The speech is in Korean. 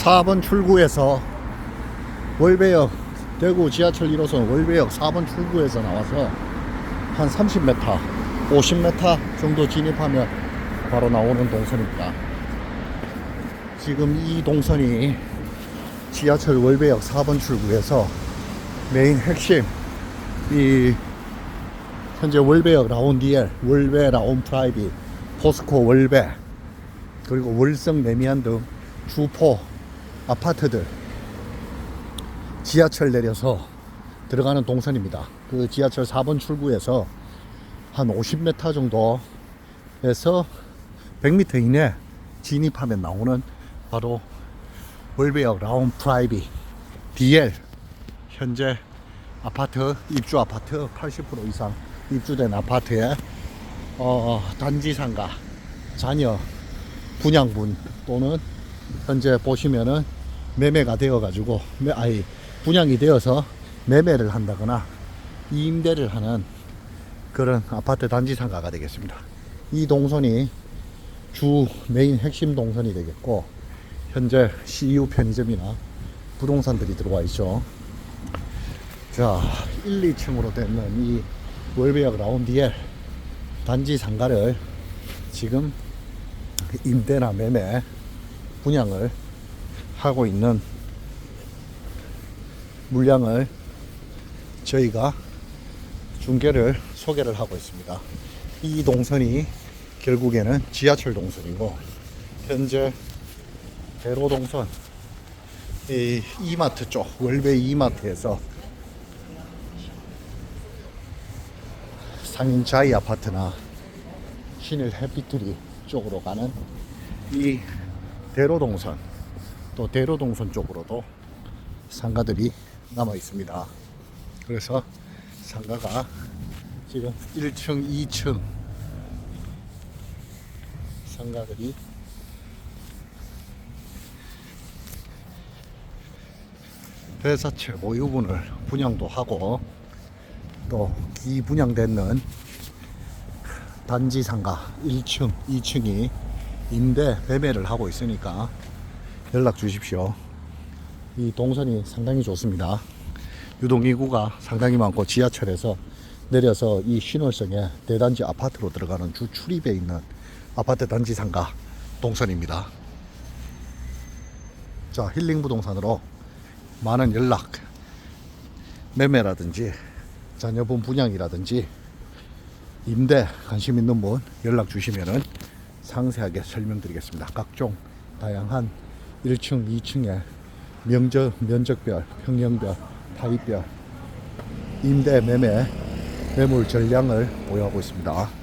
4번 출구에서 월배역 대구 지하철 1호선 월배역 4번 출구에서 나와서 한 30m, 50m 정도 진입하면 바로 나오는 동선입니다. 지금 이 동선이 지하철 월배역 4번 출구에서 메인 핵심 이 현재 월배역 라운디엘, 월배 라운 프라이빗, 포스코 월배 그리고 월성 레미안 등 주포 아파트들 지하철 내려서 들어가는 동선입니다. 그 지하철 4번 출구에서 한 50m 정도에서 100m 이내 진입하면 나오는 바로 월배역 라운 프라이빗 DL 현재 아파트 입주 아파트 80% 이상 입주된 아파트에 어, 단지 상가 자녀 분양분 또는 현재 보시면은 매매가 되어 가지고 아니 분양이 되어서 매매를 한다거나 임대를 하는 그런 아파트 단지 상가가 되겠습니다. 이 동선이 주 메인 핵심 동선이 되겠고 현재 CU 편의점이나 부동산들이 들어와 있죠. 자, 1, 2층으로 되는 이 월배역 라운디엘 단지 상가를 지금 임대나 매매 분양을 하고 있는 물량을 저희가 중계를 소개를 하고 있습니다. 이 동선이 결국에는 지하철 동선이고 현재 대로 동선 이 이마트 쪽 월배 이마트에서 상인 자이 아파트나 신일 해피트리 쪽으로 가는 이 대로 동선 또 대로동선 쪽으로도 상가들이 남아 있습니다. 그래서 상가가 지금 1층, 2층 상가들이 회사채 보유분을 분양도 하고 또이 분양되는 단지 상가 1층, 2층이 임대 매매를 하고 있으니까 연락 주십시오. 이 동선이 상당히 좋습니다. 유동인구가 상당히 많고 지하철에서 내려서 이 신월성의 대단지 아파트로 들어가는 주 출입에 있는 아파트 단지 상가 동선입니다. 자, 힐링 부동산으로 많은 연락, 매매라든지 자녀분 분양이라든지 임대 관심 있는 분 연락 주시면은 상세하게 설명드리겠습니다. 각종 다양한 1층, 2층의 면적, 면적별, 평형별, 타입별, 임대 매매, 매물 전량을 보유하고 있습니다.